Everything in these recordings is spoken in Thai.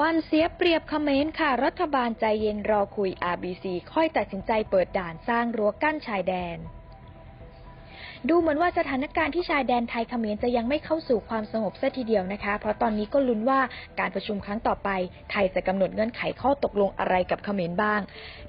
วันเสียเปรียบเขมรค่ะ รัฐบาลใจเย็นรอคุย RBC ค่อยตัดสินใจเปิดด่านสร้างรั้วกั้นชายแดน ดูเหมือนว่าสถานการณ์ที่ชายแดนไทยเขมรจะยังไม่เข้าสู่ความสงบเสียทีเดียวนะคะ เพราะตอนนี้ก็ลุ้นว่าการประชุมครั้งต่อไป ไทยจะกำหนดเงื่อนไขข้อตกลงอะไรกับเขมรบ้าง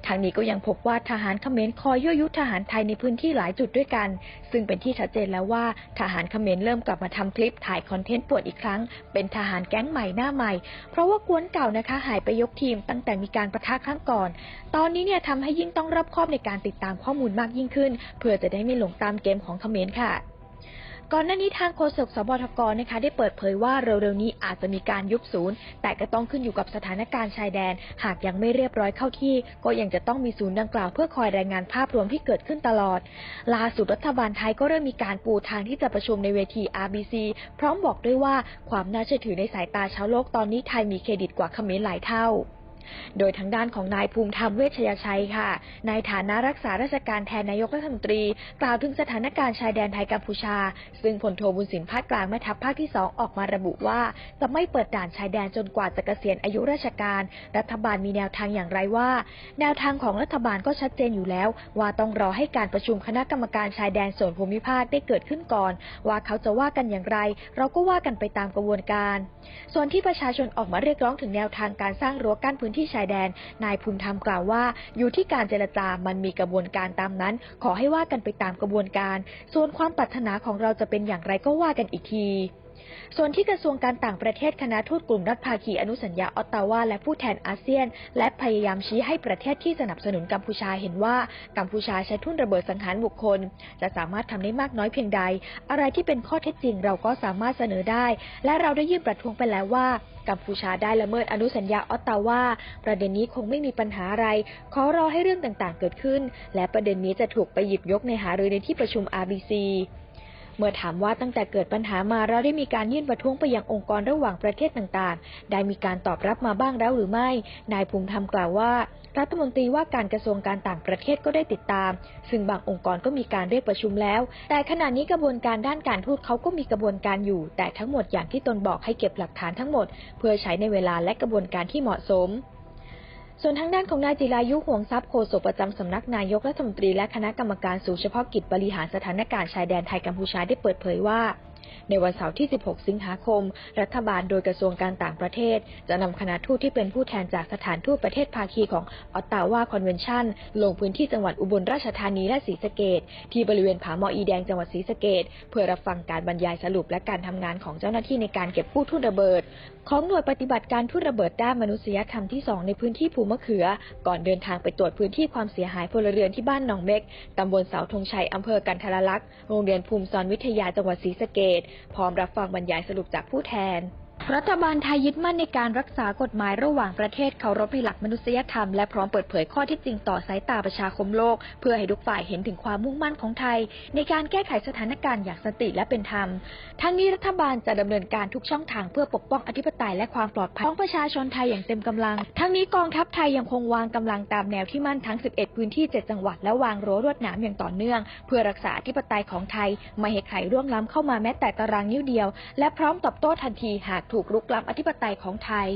ทางนี้ก็ยังพบว่าทหารเขมรคอยยั่วยุทหารไทยในพื้นที่หลายจุดด้วยกัน ซึ่งเป็นที่ชัดเจนแล้วว่าทหารเขมรเริ่มกลับมาทำคลิปถ่ายคอนเทนต์ปวดอีกครั้ง เป็นทหารแก๊งใหม่หน้าใหม่ เพราะว่ากวนเก่านะคะหายไปยกทีมตั้งแต่มีการประทะครั้งก่อน ตอนนี้เนี่ยทำให้ยิ่งต้องรอบคอบในการติดตามข้อมูลมากยิ่งขึ้น เพื่อจะได้ไม่หลงตามเกมของเขมรค่ะก่อนหน้านี้ทางโฆษกสบทกนะคะ ได้เปิดเผยว่าเร็วๆนี้อาจจะมีการยุบศูนย์ แต่ก็ต้องขึ้นอยู่กับสถานการณ์ชายแดน หากยังไม่เรียบร้อยเข้าที่ ก็ยังจะต้องมีศูนย์ดังกล่าวเพื่อคอยรายงานภาพรวมที่เกิดขึ้นตลอด ล่าสุดรัฐบาลไทยก็เริ่มมีการปูทางที่จะประชุมในเวที RBC พร้อมบอกด้วยว่าความน่าเชื่อถือในสายตาชาวโลกตอนนี้ไทยมีเครดิตกว่าเขมรหลายเท่า โดยทางด้านของนายภูมิธรรมเวชยชัยค่ะ ในฐานะรักษาราชการแทนนายกรัฐมนตรี กล่าวถึงสถานการณ์ชายแดนไทยกัมพูชา ซึ่งพลโทบุญสินภาคกลางแม่ทัพภาคที่ 2 ออกมาระบุว่า จะไม่เปิดด่านชายแดนจนกว่าจะเกษียณอายุราชการ รัฐบาลมีแนวทางอย่างไรว่า แนวทางของรัฐบาลก็ชัดเจนอยู่แล้ว ว่าต้องรอให้การประชุมคณะกรรมการชายแดนส่วนภูมิภาคได้เกิดขึ้นก่อน ว่าเขาจะว่ากันอย่างไร เราก็ว่ากันไปตามกระบวนการ ส่วนที่ประชาชนออกมาเรียกร้องถึงแนวทางการสร้างรั้วกั้นพื้นที่ชายแดน นายภูมิธรรมกล่าวว่า อยู่ที่การเจรจามันมีกระบวนการตามนั้น ขอให้ว่ากันไปตามกระบวนการ ส่วนความปรารถนาของเราจะเป็นอย่างไรก็ว่ากันอีกที ส่วนที่กระทรวงการต่างประเทศคณะทูตกลุ่มรัฐภาคีอนุสัญญาออตตาวาและผู้แทนอาเซียน และพยายามชี้ให้ประเทศที่สนับสนุนกัมพูชาเห็นว่ากัมพูชาใช้ทุ่นระเบิดสังหารบุคคล จะสามารถทำได้มากน้อยเพียงใด อะไรที่เป็นข้อเท็จจริงเราก็สามารถเสนอได้ และเราได้ยื่นประท้วงไปแล้วว่ากัมพูชาได้ละเมิดอนุสัญญาออตตาวาประเด็นนี้คงไม่มีปัญหาอะไร ขอรอให้เรื่องต่างๆ เกิดขึ้น และประเด็นนี้จะถูกไปหยิบยกในหารือในที่ประชุม RBC เมื่อถามว่าตั้งแต่เกิดปัญหามาเราได้มีการยื่นประท้วงไปยังองค์กรระหว่างประเทศต่างๆ ได้มีการตอบรับมาบ้างแล้วหรือไม่ นายภูมิธรรมกล่าวว่า รัฐมนตรีว่าการกระทรวงการต่างประเทศก็ได้ติดตาม ซึ่งบางองค์กรก็มีการเรียกประชุมแล้ว แต่ขณะนี้กระบวนการด้านการทูตเขาก็มีกระบวนการอยู่ แต่ทั้งหมดอย่างที่ตนบอกให้เก็บหลักฐานทั้งหมด เพื่อใช้ในเวลาและกระบวนการที่เหมาะสม ส่วนทางด้านของนายจิรายุห่วงทรัพย์โฆษกประจำสำนักนายกรัฐมนตรีและคณะกรรมการสูงเฉพาะกิจบริหารสถานการณ์ชายแดนไทยกัมพูชาได้เปิดเผยว่า ในวันเสาร์ที่ 16 สิงหาคม รัฐบาลโดยกระทรวงการต่างประเทศ จะนำคณะทูตที่เป็นผู้แทนจากสถานทูตประเทศภาคีของออตตาวาคอนเวนชั่น ลงพื้นที่จังหวัดอุบลราชธานีและศรีสะเกดที่บริเวณผาหมออีแดงจังหวัดศรีสะเกดเพื่อรับฟังการบรรยายสรุปและการทำงานของเจ้าหน้าที่ในการเก็บกู้ทุ่นระเบิด ของหน่วยปฏิบัติการทุ่นระเบิดด้านมนุษยธรรมที่ 2 ในพื้นที่ภูมะเขือ ก่อนเดินทางไปตรวจพื้นที่ความเสียหายพลเรือนที่บ้านหนองเม็กตำบลเสาธงชัยอำเภอกันทรลักษณ์โรงเรียนภูมิสอนวิทยาจังหวัดศรีสะเกดพร้อมรับฟังบรรยายสรุปจากผู้แทน รัฐบาลไทยยึดมั่นในการรักษากฎหมายระหว่างประเทศเคารพในหลักมนุษยธรรมและพร้อมเปิดเผยข้อเที่จริงต่อสายตาประชาคมโลก เพื่อให้ทุกฝ่ายเห็นถึงความมุ่งมั่นของไทย ในการแก้ไขสถานการณ์อย่างสติและเป็นธรรม ทั้งนี้รัฐบาลจะดำเนินการทุกช่องทางเพื่อปกป้องอธิปไตยและความปลอดภัยของประชาชนไทยอย่างเต็มกำลัง ทั้งนี้กองทัพไทยยังคงวางกำลังตามแนวที่มั่นทั้ง 11 พื้นที่ 7 จังหวัดและวางรั้วลวดหนามอย่างต่อเนื่อง เพื่อรักษาอธิปไตยของไทยไม่ให้ใครร่วงล้ำเข้ามาแม้แต่ตารางนิ้วเดียว และพร้อมตอบโต้ทันทีหากถูกถูกรุกล้ำอธิปไตยของไทย